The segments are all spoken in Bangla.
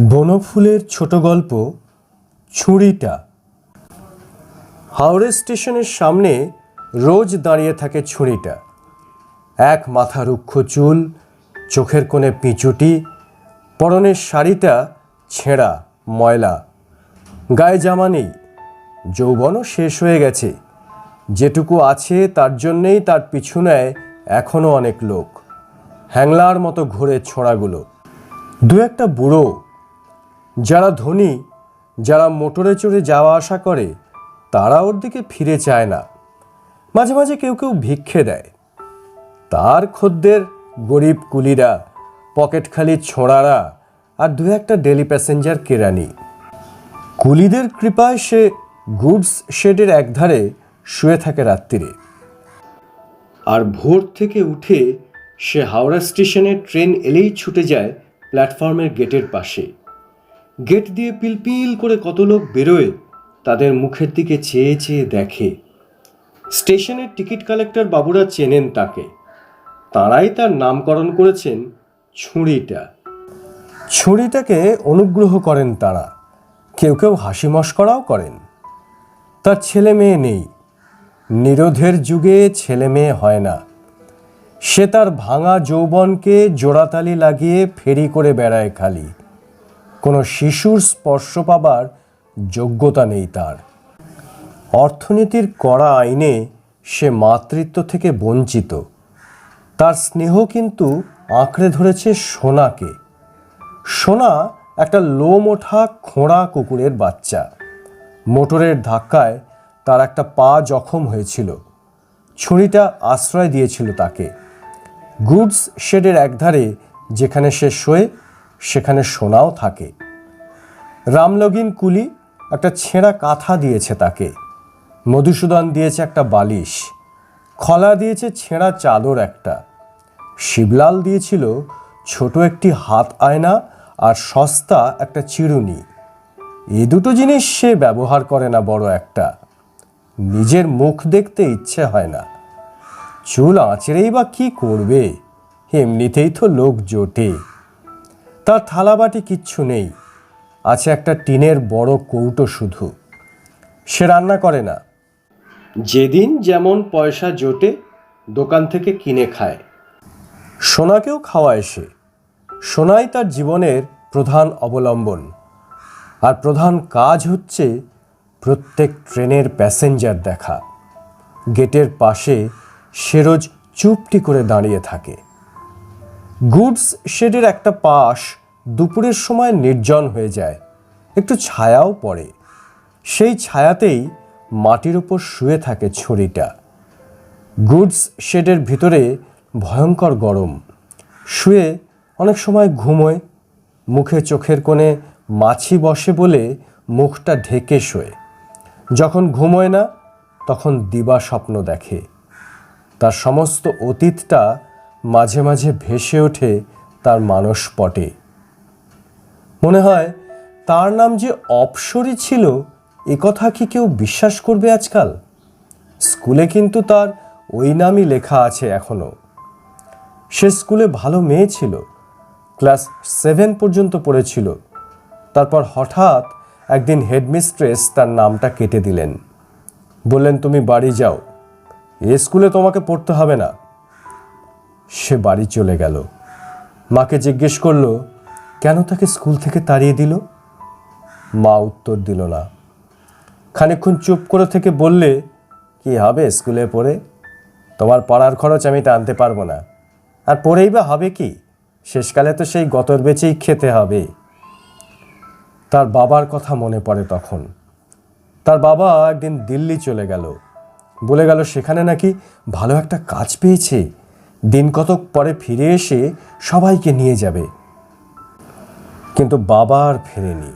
বনফুলের ছোট গল্প, ছুরিটা। হাওড়া স্টেশনের সামনে রোজ দাঁড়িয়ে থাকে ছুরিটা। এক মাথা রুক্ষ চুল, চোখের কোণে পিঁচুটি পরনের শাড়িটা ছেঁড়া ময়লা। গায়ে জামা নেই। যৌবনও শেষ হয়ে গেছে। যেটুকু আছে তার জন্যেই তার পিছু নেয় এখনও অনেক লোক। হ্যাংলার মতো ঘুরে ছোঁড়াগুলো। দু একটা বুড়ো যারা ধনী, যারা মোটরে চড়ে যাওয়া আসা করে, তারা ওর দিকে ফিরে চায় না। মাঝে মাঝে কেউ কেউ ভিক্ষে দেয়। তার খদ্দের গরিব কুলিরা পকেট খালি ছোঁড়ারা আর দু একটা ডেলি প্যাসেঞ্জার কেরানি। কুলিদের কৃপায় সে গুডস শেডের একধারে শুয়ে থাকে রাত্রিরে। আর ভোর থেকে উঠে সে হাওড়া স্টেশনে ট্রেন এলেই ছুটে যায় প্ল্যাটফর্মের গেটের পাশে। গেট দিয়ে পিলপিল করে কত লোক বেরোয়, তাদের মুখের দিকে চেয়ে চেয়ে দেখে। স্টেশনের টিকিট কালেক্টর বাবুরা চেনেন তাকে। তারাই তার নামকরণ করেছেন ছুরিটা ছুরিটাকে অনুগ্রহ করেন তারা। কেউ কেউ হাসি মস্করাও করেন। তার ছেলে মেয়ে নেই। নিরোধের যুগে ছেলে মেয়ে হয় না। সে তার ভাঙা যৌবনকে জোড়াতালি লাগিয়ে ফেরি করে বেড়ায় খালি। কোনো শিশুর স্পর্শ পাবার যোগ্যতা নেই তার। অর্থনীতির কড়া আইনে সে মাতৃত্ব থেকে বঞ্চিত। তার স্নেহ কিন্তু আঁকড়ে ধরেছে সোনাকে। সোনা একটা লোম ওঠা খোঁড়া কুকুরের বাচ্চা। মোটরের ধাক্কায় তার একটা পা জখম হয়েছিল। ছুরিটা আশ্রয় দিয়েছিল তাকে। গুডস শেডের একধারে যেখানে সে শোয়ে সেখানে সোনাও থাকে। রামলগিন কুলি একটা ছেঁড়া কাঁথা দিয়েছে তাকে। মধুসূদন দিয়েছে একটা বালিশ। খলা দিয়েছে ছেঁড়া চাদর একটা। শিবলাল দিয়েছিল ছোট একটি হাত আয়না আর সস্তা একটা চিরুনি। এ দুটো জিনিস সে ব্যবহার করে না বড় একটা। নিজের মুখ দেখতে ইচ্ছে হয় না। চুল আঁচড়েই বা কি করবে? এমনিতেই তো লোক জোটে। তার থালাবাটি কিচ্ছু নেই। আছে একটা টিনের বড় কৌটো শুধু। সে রান্না করে না। যেদিন যেমন পয়সা জোটে দোকান থেকে কিনে খায়। সোনাকেও খাওয়ায় সে। সোনাই তার জীবনের প্রধান অবলম্বন। আর প্রধান কাজ হচ্ছে প্রত্যেক ট্রেনের প্যাসেঞ্জার দেখা। গেটের পাশে সে রোজ চুপটি করে দাঁড়িয়ে থাকে। গুডস শেডের একটা পাশ দুপুরের সময় নির্জন হয়ে যায়। একটু ছায়াও পড়ে। সেই ছায়াতেই মাটির ওপর শুয়ে থাকে ছুরিটা। গুডস শেডের ভিতরে ভয়ঙ্কর গরম। শুয়ে অনেক সময় ঘুমোয়, মুখে চোখের কোণে মাছি বসে বলে মুখটা ঢেকে শোয়। যখন ঘুমোয় না, তখন দিবা স্বপ্ন দেখে। তার সমস্ত অতীতটা মাঝে মাঝে ভেসে ওঠে তার মানসপটে মনে হয় তার নাম যে অপসরী ছিল, এ কথা কি কেউ বিশ্বাস করবে আজকাল? স্কুলে কিন্তু তার ওই নামই লেখা আছে এখনও সে স্কুলে ভালো মেয়ে ছিল, ক্লাস সেভেন পর্যন্ত পড়েছিল। তারপর হঠাৎ একদিন হেডমিস্ট্রেস তার নামটা কেটে দিলেন। বললেন, তুমি বাড়ি যাও। এ স্কুলে তোমাকে পড়তে হবে না। সে বাড়ি চলে গেল। মাকে জিজ্ঞেস করল, কেন তাকে স্কুল থেকে তাড়িয়ে দিল? মা উত্তর দিল না। খানিকক্ষণ চুপ করে থেকে বললে, কি হবে স্কুলে পড়ে? তোমার পড়ার খরচ আমি টানতে পারব না। আর পড়েই বা হবে কি? শেষকালে তো সেই গতর বেচেই খেতে হবে। তার বাবার কথা মনে পড়ে তখন। তার বাবা একদিন দিল্লি চলে গেল। বলে গেল, সেখানে নাকি ভালো একটা কাজ পেয়েছে। দিন কতক পরে ফিরে এসে সবাইকে নিয়ে যাবে। কিন্তু বাবা আর ফেরেনি।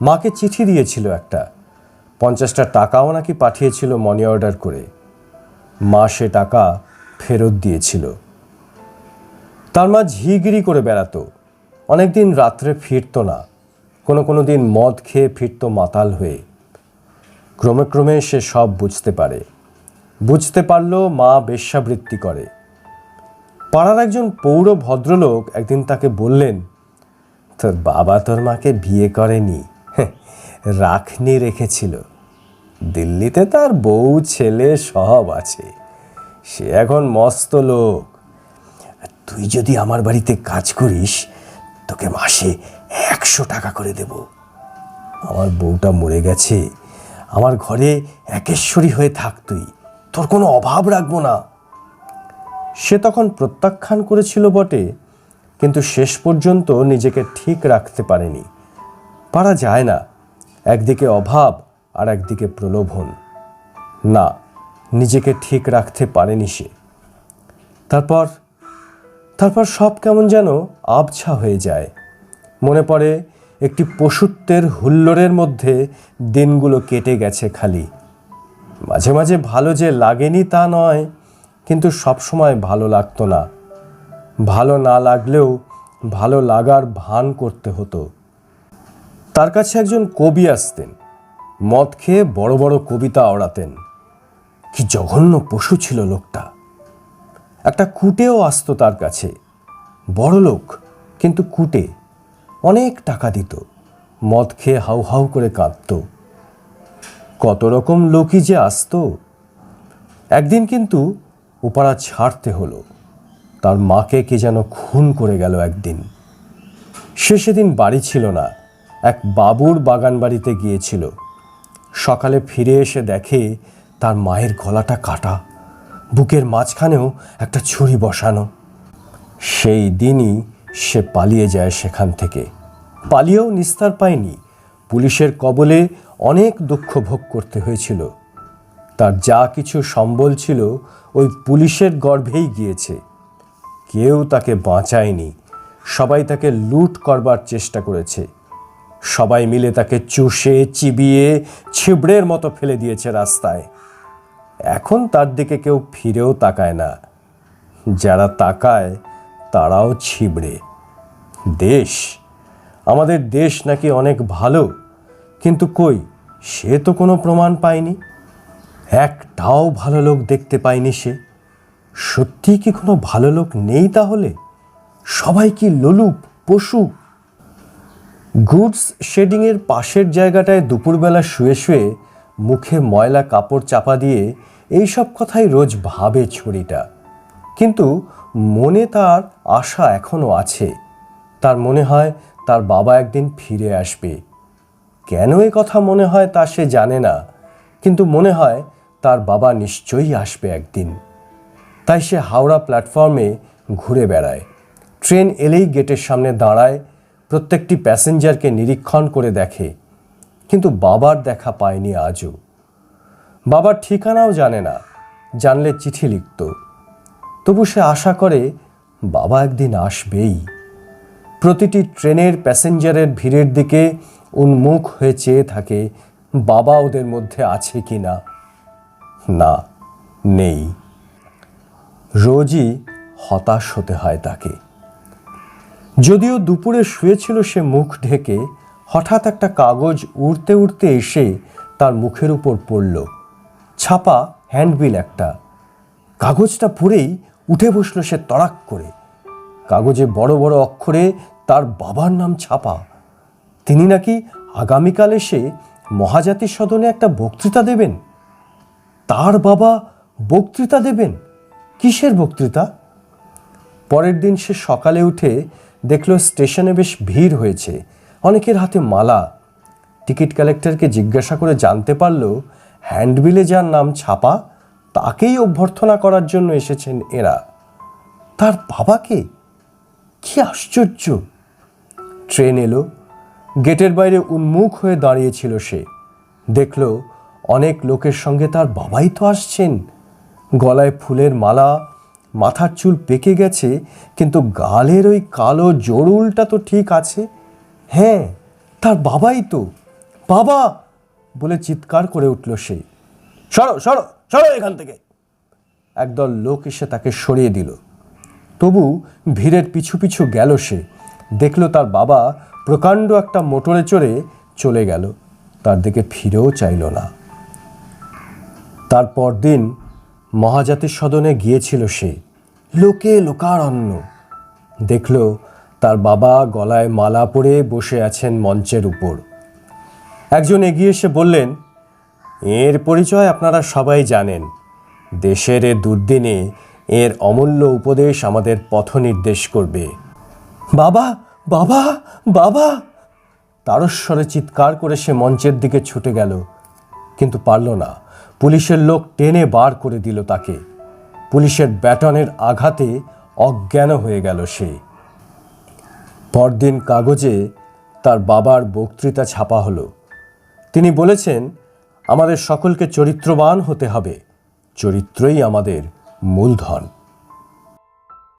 মাকে চিঠি দিয়েছিল একটা। পঞ্চাশটা টাকাও নাকি পাঠিয়েছিল মানি অর্ডার করে। মা সে টাকা ফেরত দিয়েছিল। তার মা ঝিগিরি করে বেড়াতো। অনেকদিন রাত্রে ফিরতো না। কোনো কোনো দিন মদ খেয়ে ফিরতো মাতাল হয়ে। ক্রমে ক্রমে সে সব বুঝতে পারে। বুঝতে পারলেও মা বেশ্যাবৃত্তি করে। পাড়ার একজন পৌর ভদ্রলোক একদিন তাকে বললেন, তোর বাবা তোর মাকে বিয়ে করেনি রাখনি রেখেছিল। দিল্লিতে তার বউ, ছেলে সব আছে, সে এখন মস্ত লোক। তুই যদি আমার বাড়িতে কাজ করিস, তোকে মাসে একশো টাকা করে দেব। আমার বউটা মরে গেছে, আমার ঘরে একেশ্বরী হয়ে থাক তুই, তোর কোনো অভাব রাখব না। সে তখন প্রত্যাখ্যান করেছিল বটে, কিন্তু শেষ পর্যন্ত নিজেকে ঠিক রাখতে পারেনি। পারা যায় না, একদিকে অভাব আর একদিকে প্রলোভন। না, নিজেকে ঠিক রাখতে পারেনি সে। তারপর তারপর সব কেমন যেন আবছা হয়ে যায়। মনে পড়ে একটি পশুত্বের হুল্লোড়ের মধ্যে দিনগুলো কেটে গেছে খালি। মাঝে মাঝে ভালো যে লাগেনি তা নয় কিন্তু সবসময় ভালো লাগতো না। ভালো না লাগলেও ভালো লাগার ভান করতে হতো। তার কাছে একজন কবি আসতেন। মদ খেয়ে বড় বড় কবিতা ওড়াতেন। কি জঘন্য পশু ছিল লোকটা। একটা কুটেও আসতো তার কাছে। বড় লোক, কিন্তু কুটে। অনেক টাকা দিত। মদ খেয়ে হাউ হাউ করে কাঁদত। কত রকম লোকই যে আসতো। একদিন কিন্তু ওপাড়া ছাড়তে হলো। তার মাকে কে যেন খুন করে গেল একদিন। সে সেদিন বাড়ি ছিল না, এক বাবুর বাগান বাড়িতে গিয়েছিল। সকালে ফিরে এসে দেখে তার মায়ের গলাটা কাটা, বুকের মাঝখানেও একটা ছুরি বসানো। সেই দিনই সে পালিয়ে যায় সেখান থেকে। পালিয়েও নিস্তার পায়নি। পুলিশের কবলে অনেক দুঃখ ভোগ করতে হয়েছিল। তার যা কিছু সম্বল ছিল ওই পুলিশের গর্ভেই গিয়েছে। কেউ তাকে বাঁচায়নি। সবাই তাকে লুট করবার চেষ্টা করেছে। সবাই মিলে তাকে চুষে, চিবিয়ে, ছিবড়ের মতো ফেলে দিয়েছে রাস্তায়। এখন তার দিকে কেউ ফিরেও তাকায় না। যারা তাকায়, তারাও ছিবড়ে। দেশ? আমাদের দেশ নাকি অনেক ভালো, কিন্তু কই, সে তো কোনো প্রমাণ পায়নি। একটাও ভালো লোক দেখতে পায়নি সে। সত্যি কি কোনো ভালো লোক নেই তাহলে? সবাই কি লোলুপ পশু? গুডস শেডিংয়ের পাশের জায়গাটায় দুপুরবেলা শুয়ে শুয়ে মুখে ময়লা কাপড় চাপা দিয়ে এইসব কথাই রোজ ভাবে ছড়িটা কিন্তু মনে তার আশা এখনও আছে। তার মনে হয় তার বাবা একদিন ফিরে আসবে। কেন এ কথা মনে হয় তা সে জানে না। কিন্তু মনে হয় তার বাবা নিশ্চয়ই আসবে একদিন। তাই সে হাওড়া প্ল্যাটফর্মে ঘুরে বেড়ায়। ট্রেন এলেই গেটের সামনে দাঁড়ায়, প্রত্যেকটি প্যাসেঞ্জারকে নিরীক্ষণ করে দেখে। কিন্তু বাবার দেখা পায়নি আজও। বাবার ঠিকানাও জানে না, জানলে চিঠি লিখত। তবু সে আশা করে, বাবা একদিন আসবেই। প্রতিটি ট্রেনের প্যাসেঞ্জারের ভিড়ের দিকে উন্মুখ হয়ে চেয়ে থাকে, বাবা ওদের মধ্যে আছে কি না না, নেই। রোজই হতাশ হতে হয় তাকে। যদিও দুপুরে শুয়েছিল সে মুখ ঢেকে, হঠাৎ একটা কাগজ উড়তে উড়তে এসে তার মুখের উপর পড়ল। ছাপা হ্যান্ডবিল একটা। কাগজটা পড়েই উঠে বসল সে তড়াক করে। কাগজে বড় বড় অক্ষরে তার বাবার নাম ছাপা। তিনি নাকি আগামীকাল এসে মহাজাতি সদনে একটা বক্তৃতা দেবেন? তার বাবা বক্তৃতা দেবেন? কিসের বক্তৃতা? পরের দিন সে সকালে উঠে দেখল স্টেশনে বেশ ভিড় হয়েছে। অনেকের হাতে মালা। টিকিট কালেক্টরকে জিজ্ঞাসা করে জানতে পারল, হ্যান্ডবিলে যার নাম ছাপা, তাকেই অভ্যর্থনা করার জন্য এসেছেন এরা। তার বাবাকে? কি আশ্চর্য! ট্রেন এলো। গেটের বাইরে উন্মুখ হয়ে দাঁড়িয়েছিল সে। দেখল অনেক লোকের সঙ্গে তার বাবাই তো আসছেন। গলায় ফুলের মালা, মাথার চুল পেকে গেছে, কিন্তু গালের ওই কালো জরুলটা তো ঠিক আছে। হ্যাঁ তার বাবাই তো। বাবা! বলে চিৎকার করে উঠল সে। সরো সরো সরো এখান থেকে। একদল লোক এসে তাকে সরিয়ে দিল। তবু ভিড়ের পিছু পিছু গেল সে। দেখল তার বাবা প্রকাণ্ড একটা মোটরে চড়ে চলে গেল। তার দিকে ফিরেও চাইল না। তারপর দিন মহাজাতির সদনে গিয়েছিল সে। লোকে লোকার লোকারণ্য। দেখল তার বাবা গলায় মালা পরে বসে আছেন মঞ্চের উপর। একজন এগিয়ে এসে বললেন, এর পরিচয় আপনারা সবাই জানেন। দেশের এ দুর্দিনে এর অমূল্য উপদেশ আমাদের পথ নির্দেশ করবে। বাবা বাবা বাবা! তারস্বরে চিৎকার করে সে মঞ্চের দিকে ছুটে গেল, কিন্তু পারল না। পুলিশের লোক টেনে বার করে দিল তাকে। পুলিশের ব্যাটনের আঘাতে অজ্ঞান হয়ে গেল সে। পরদিন কাগজে তার বাবার বক্তৃতা ছাপা হলো। তিনি বলেছেন, আমাদের সকলকে চরিত্রবান হতে হবে। চরিত্রই আমাদের মূলধন।